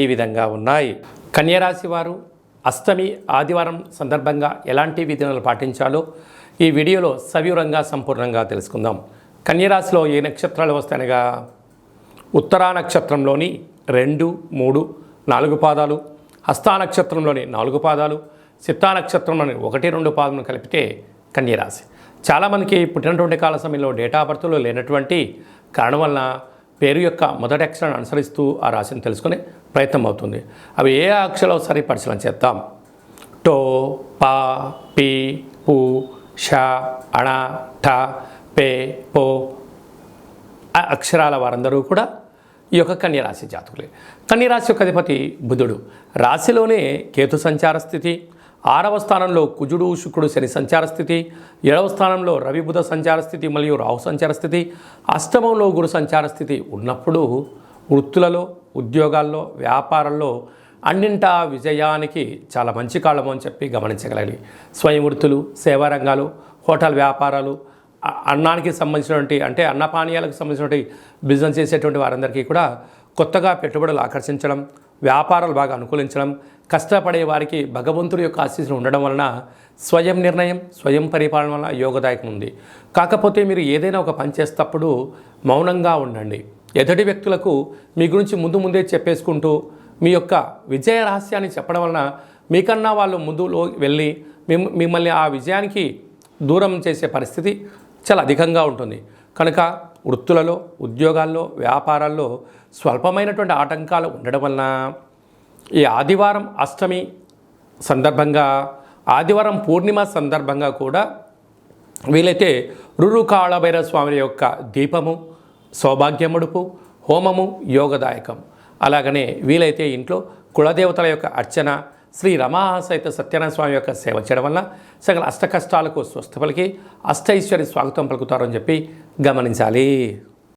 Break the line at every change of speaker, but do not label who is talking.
ఈ విధంగా ఉన్నాయి. కన్యరాశి వారు అష్టమి ఆదివారం సందర్భంగా ఎలాంటి విధానాలు పాటించాలో ఈ వీడియోలో సవివరంగా సంపూర్ణంగా తెలుసుకుందాం. కన్యరాశిలో ఏ నక్షత్రాలు వస్తాయనగా? ఉత్తరా నక్షత్రంలోని రెండు మూడు నాలుగు పాదాలు హస్తా నక్షత్రంలోని నాలుగు పాదాలు చిత్తా నక్షత్రంలోని ఒకటి రెండు పాదములు కలిపితే కన్యరాశి. చాలామందికి పుట్టినటువంటి కాల సమయంలో డేటా బర్త్లో లేనటువంటి కారణం వలన పేరు యొక్క మొదటి అక్షరాన్ని అనుసరిస్తూ ఆ రాశిని తెలుసుకుని ప్రయత్నం అవుతుంది అవి ఏ అక్షరాలు ఒకసారి పరిశీలన చేద్దాం. టో పా పి పు ష అణ ఠ పే పో. అక్షరాల వారందరూ కూడా ఈ యొక్క కన్యరాశి జాతకులే. కన్యరాశి యొక్క అధిపతి బుధుడు. రాశిలోనే కేతు సంచార స్థితి ఆరవ స్థానంలో కుజుడు శుక్రుడు శని సంచార స్థితి ఏడవ స్థానంలో రవి బుధ సంచార స్థితి మరియు రాహు సంచార స్థితి అష్టమంలో గురు సంచార స్థితి ఉన్నప్పుడు వృత్తులలో ఉద్యోగాల్లో వ్యాపారంలో అన్నింటా విజయానికి చాలా మంచి కాలము అని చెప్పి గమనించగలగాలి స్వయం వృత్తులు సేవా రంగాలు హోటల్ వ్యాపారాలు అన్నానికి సంబంధించినటువంటి అంటే అన్నపానీయాలకు సంబంధించినటువంటి బిజినెస్ చేసేటువంటి వారందరికీ కూడా కొత్తగా పెట్టుబడులు ఆకర్షించడం వ్యాపారాలు బాగా అనుకూలించడం కష్టపడే వారికి భగవంతుడి యొక్క ఆశీస్సులు ఉండడం వలన స్వయం నిర్ణయం స్వయం పరిపాలన వలన యోగదాయకం ఉంది. కాకపోతే మీరు ఏదైనా ఒక పని చేసేటప్పుడు మౌనంగా ఉండండి. ఎదుటి వ్యక్తులకు మీ గురించి ముందు ముందే చెప్పేసుకుంటూ మీ యొక్క విజయ రహస్యాన్ని చెప్పడం వలన మీకన్నా వాళ్ళు ముందులో వెళ్ళి మిమ్- మిమ్మల్ని ఆ విజయానికి దూరం చేసే పరిస్థితి చాలా అధికంగా ఉంటుంది. కనుక వృత్తులలో ఉద్యోగాల్లో వ్యాపారాల్లో స్వల్పమైనటువంటి ఆటంకాలు ఉండడం వలన ఈ ఆదివారం అష్టమి సందర్భంగా ఆదివారం పూర్ణిమ సందర్భంగా కూడా వీలైతే రురుకాళభైరవ స్వామి యొక్క దీపము సౌభాగ్యముడుపు హోమము యోగదాయకం. అలాగనే వీలైతే ఇంట్లో కులదేవతల యొక్క అర్చన శ్రీ రమా సహిత సత్యనారాయణ స్వామి యొక్క సేవ చేయడం వల్ల సకల అష్ట కష్టాలకు స్వస్థ పలికి అష్టైశ్వర్య స్వాగతం పలుకుతారని చెప్పి గమనించాలి.